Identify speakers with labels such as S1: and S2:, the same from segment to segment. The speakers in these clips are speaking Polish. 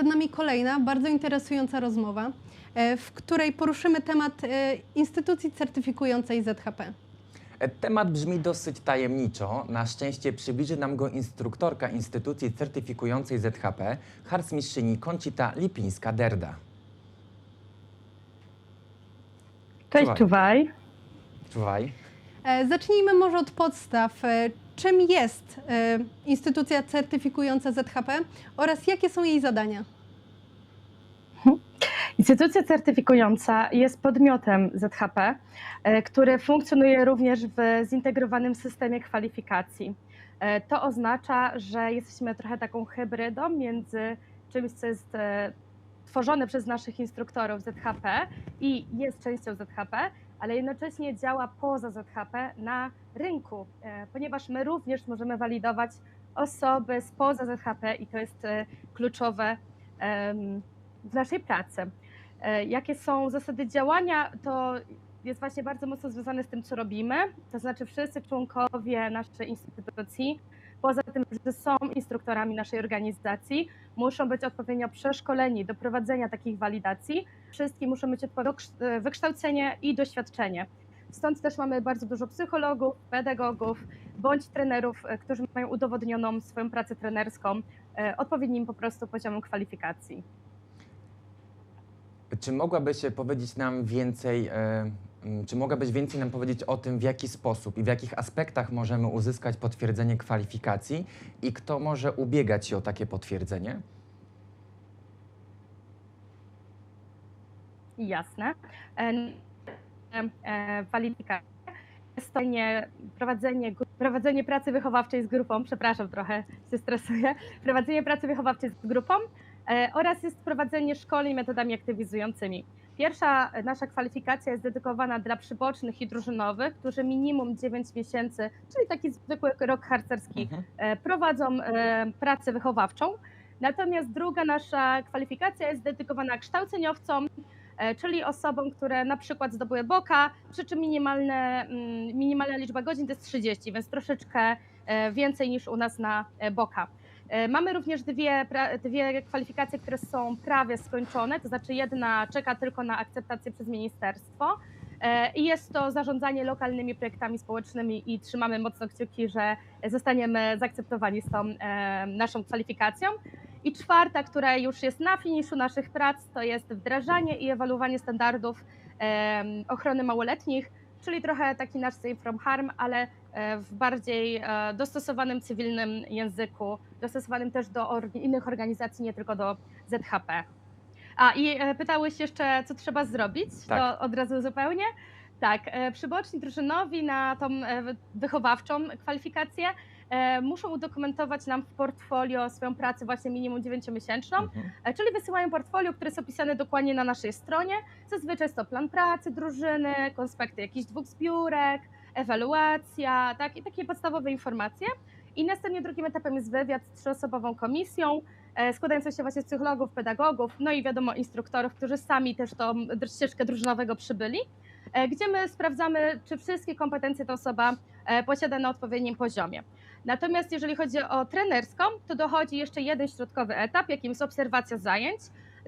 S1: Przed nami kolejna bardzo interesująca rozmowa, e, w której poruszymy temat e, instytucji certyfikującej ZHP.
S2: E, Temat brzmi dosyć tajemniczo. Na szczęście przybliży nam go instruktorka instytucji certyfikującej ZHP, harcmistrzyni Koncita Lipińska-Derda.
S3: Cześć,
S2: Czuwaj.
S3: czuwaj.
S1: Zacznijmy może od podstaw. Czym jest instytucja certyfikująca ZHP oraz jakie są jej zadania?
S3: Instytucja certyfikująca jest podmiotem ZHP, e, który funkcjonuje również w zintegrowanym systemie kwalifikacji. E, To oznacza, że jesteśmy trochę taką hybrydą między czymś, co jest e, tworzone przez naszych instruktorów ZHP i jest częścią ZHP, ale jednocześnie działa poza ZHP na rynku, ponieważ my również możemy walidować osoby spoza ZHP i to jest kluczowe w naszej pracy. E, Jakie są zasady działania, to jest właśnie bardzo mocno związane z tym, co robimy. To znaczy, wszyscy członkowie naszej instytucji, poza tym, że są instruktorami naszej organizacji, muszą być odpowiednio przeszkoleni do prowadzenia takich walidacji. Wszystkim muszą mieć dokształt- wykształcenie i doświadczenie. Stąd też mamy bardzo dużo psychologów, pedagogów bądź trenerów, e, którzy mają udowodnioną swoją pracę trenerską e, odpowiednim po prostu poziomem kwalifikacji.
S2: Czy mogłabyś powiedzieć nam więcej, e, czy mogłabyś więcej nam powiedzieć o tym, w jaki sposób i w jakich aspektach możemy uzyskać potwierdzenie kwalifikacji i kto może ubiegać się o takie potwierdzenie?
S3: Jasne. E, e, to nie prowadzenie, prowadzenie pracy wychowawczej z grupą, przepraszam, trochę się stresuję, prowadzenie pracy wychowawczej z grupą e, oraz jest prowadzenie szkoleń metodami aktywizującymi. Pierwsza e, nasza kwalifikacja jest dedykowana dla przybocznych i drużynowych, którzy minimum 9 miesięcy, czyli taki zwykły rok harcerski,
S2: Mhm.
S3: e, prowadzą e, pracę wychowawczą. Natomiast druga nasza kwalifikacja jest dedykowana kształceniowcom, e, czyli osobom, które na przykład zdobyły boka, przy czym minimalne, mm, minimalna liczba godzin to jest 30, więc troszeczkę e, więcej niż u nas na e, boka. E, Mamy również dwie, dwie kwalifikacje, które są prawie skończone, to znaczy jedna czeka tylko na akceptację przez ministerstwo e, i jest to zarządzanie lokalnymi projektami społecznymi i trzymamy mocno kciuki, że zostaniemy zaakceptowani z tą e, naszą kwalifikacją. I czwarta, która już jest na finiszu naszych prac, to jest wdrażanie i ewaluowanie standardów ochrony małoletnich, czyli trochę taki nasz Safe from Harm, ale w bardziej e, dostosowanym cywilnym języku, dostosowanym też do innych organizacji, nie tylko do ZHP. A i e, pytałeś jeszcze, co trzeba zrobić?
S2: Tak.
S3: To od razu zupełnie. Tak, e, przyboczni drużynowi na tą e, wychowawczą kwalifikację e, muszą udokumentować nam w portfolio swoją pracę właśnie minimum 9-miesięczną,
S2: Mhm.
S3: e, czyli wysyłają portfolio, które jest opisane dokładnie na naszej stronie. Zazwyczaj jest to plan pracy drużyny, konspekty jakichś dwóch zbiórek, ewaluacja, tak, i takie podstawowe informacje. I następnie drugim etapem jest wywiad z trzyosobową komisją, e, składającą się właśnie z psychologów, pedagogów, no i wiadomo instruktorów, którzy sami też tą ścieżkę drużynowego przybyli, e, gdzie my sprawdzamy, czy wszystkie kompetencje ta osoba e, posiada na odpowiednim poziomie. Natomiast jeżeli chodzi o trenerską, to dochodzi jeszcze jeden środkowy etap, jakim jest obserwacja zajęć.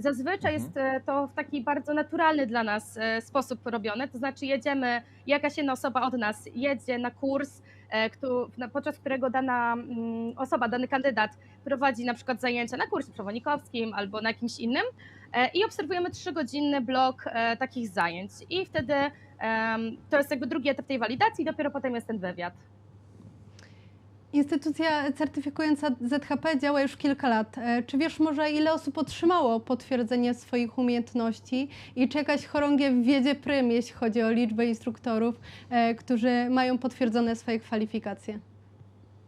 S3: Zazwyczaj
S2: Mhm.
S3: jest to w taki bardzo naturalny dla nas e, sposób robione, to znaczy jedziemy, jakaś jedna osoba od nas jedzie na kurs, e, podczas którego dana mm, osoba, dany kandydat prowadzi na przykład zajęcia na kursie przewodnikowskim albo na jakimś innym e, i obserwujemy trzygodzinny blok takich zajęć i wtedy to jest jakby drugi etap tej walidacji, dopiero potem jest ten wywiad.
S1: Instytucja certyfikująca ZHP działa już kilka lat. E, Czy wiesz może, ile osób otrzymało potwierdzenie swoich umiejętności i czy jakaś chorągiew wiedzie prym, jeśli chodzi o liczbę instruktorów, e, którzy mają potwierdzone swoje kwalifikacje?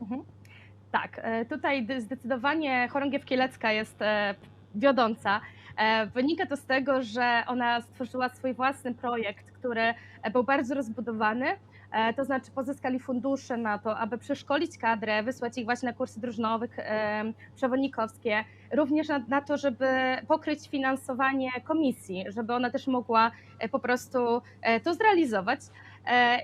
S3: Mhm. Tak, e, tutaj zdecydowanie chorągiew kielecka jest wiodąca. Wynika to z tego, że ona stworzyła swój własny projekt, który był bardzo rozbudowany. E, To znaczy pozyskali fundusze na to, aby przeszkolić kadrę, wysłać ich właśnie na kursy drużynowych, przewodnikowskie, również na, na to, żeby pokryć finansowanie komisji, żeby ona też mogła e, po prostu e, to zrealizować.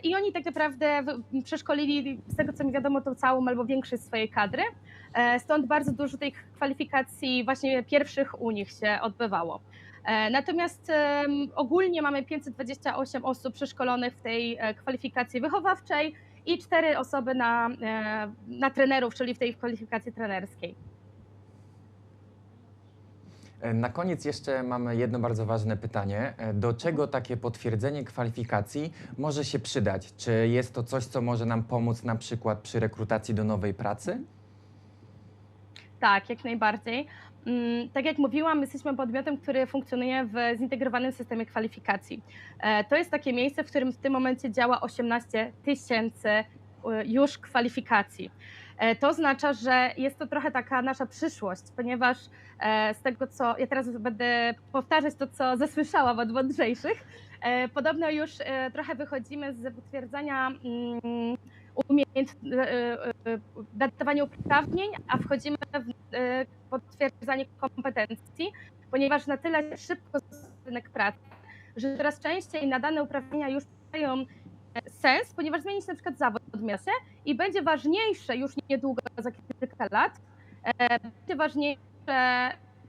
S3: I oni tak naprawdę przeszkolili, z tego co mi wiadomo, tą całą albo większość swojej kadry. Stąd bardzo dużo tych kwalifikacji właśnie pierwszych u nich się odbywało. E, Natomiast ogólnie mamy 528 osób przeszkolonych w tej e, kwalifikacji wychowawczej i cztery osoby na, e, na trenerów, czyli w tej kwalifikacji trenerskiej.
S2: Na koniec jeszcze mamy jedno bardzo ważne pytanie. Do czego takie potwierdzenie kwalifikacji może się przydać? Czy jest to coś, co może nam pomóc na przykład przy rekrutacji do nowej pracy?
S3: Tak, jak najbardziej. Mm, Tak jak mówiłam, jesteśmy podmiotem, który funkcjonuje w zintegrowanym systemie kwalifikacji. E, To jest takie miejsce, w którym w tym momencie działa 18 tysięcy e, już kwalifikacji. E, To oznacza, że jest to trochę taka nasza przyszłość, ponieważ e, z tego, co ja teraz będę powtarzać to, co zasłyszałam od mądrzejszych, podobno już trochę wychodzimy z potwierdzenia mm, umiejęt, e, e, e, uprawnień, a wchodzimy w potwierdzanie kompetencji, ponieważ na tyle szybko rynek pracy, że coraz częściej nadane uprawnienia już mają sens, ponieważ zmieni się na przykład zawód w mieście i będzie ważniejsze już niedługo, za kilka lat, będzie ważniejsze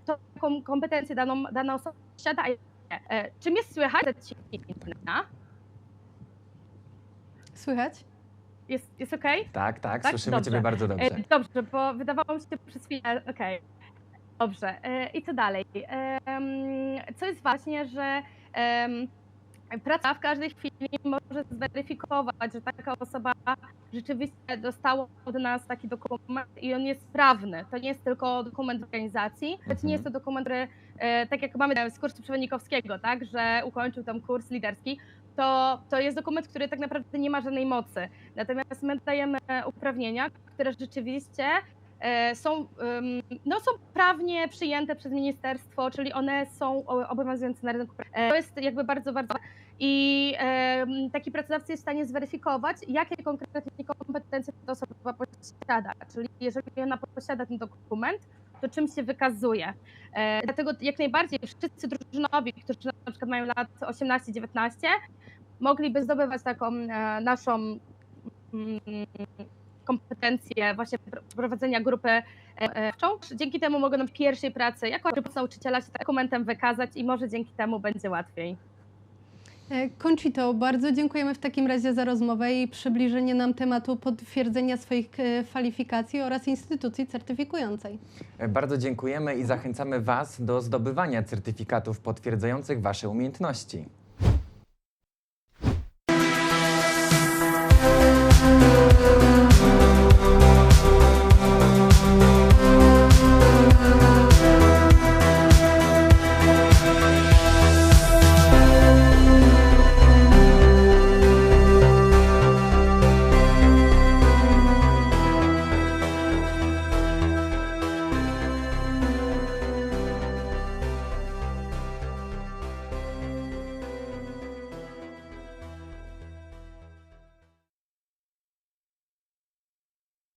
S3: to, jaką kompetencję daną, dana osoba posiada, a jaką nie. E, Czy mnie słychać?
S1: Słychać?
S3: Jest, jest okej?
S2: Tak, tak,
S3: Tak?
S2: słyszymy
S3: Dobrze.
S2: Ciebie bardzo dobrze.
S3: E, Dobrze, bo wydawało mi się przez chwilę, okej. Dobrze, e, i co dalej? Co jest właśnie, że praca w każdej chwili może zweryfikować, że taka osoba rzeczywiście dostała od nas taki dokument i on jest sprawny. To nie jest tylko dokument organizacji, to nie jest to dokument, który, e, tak jak mamy z kursu przewodnikowskiego, tak, że ukończył tam kurs liderski, to, to jest dokument, który tak naprawdę nie ma żadnej mocy. Natomiast my dajemy uprawnienia, które rzeczywiście e, są, no, są prawnie przyjęte przez ministerstwo, czyli one są obowiązujące na rynku. E, To jest jakby bardzo, bardzo. I em, taki pracodawca jest w stanie zweryfikować, jakie konkretnie kompetencje ta osoba posiada. Czyli jeżeli ona posiada ten dokument, to czym się wykazuje. E, Dlatego jak najbardziej wszyscy drużynowi, którzy na przykład mają lat 18-19, mogliby zdobywać taką e, naszą mm, kompetencję właśnie pr- prowadzenia grupy e, e. Dzięki temu mogą nam w pierwszej pracy jako nauczyciela się dokumentem wykazać i może dzięki temu będzie łatwiej.
S1: Conchito, bardzo dziękujemy w takim razie za rozmowę i przybliżenie nam tematu potwierdzenia swoich kwalifikacji oraz instytucji certyfikującej.
S2: Bardzo dziękujemy i zachęcamy Was do zdobywania certyfikatów potwierdzających Wasze umiejętności.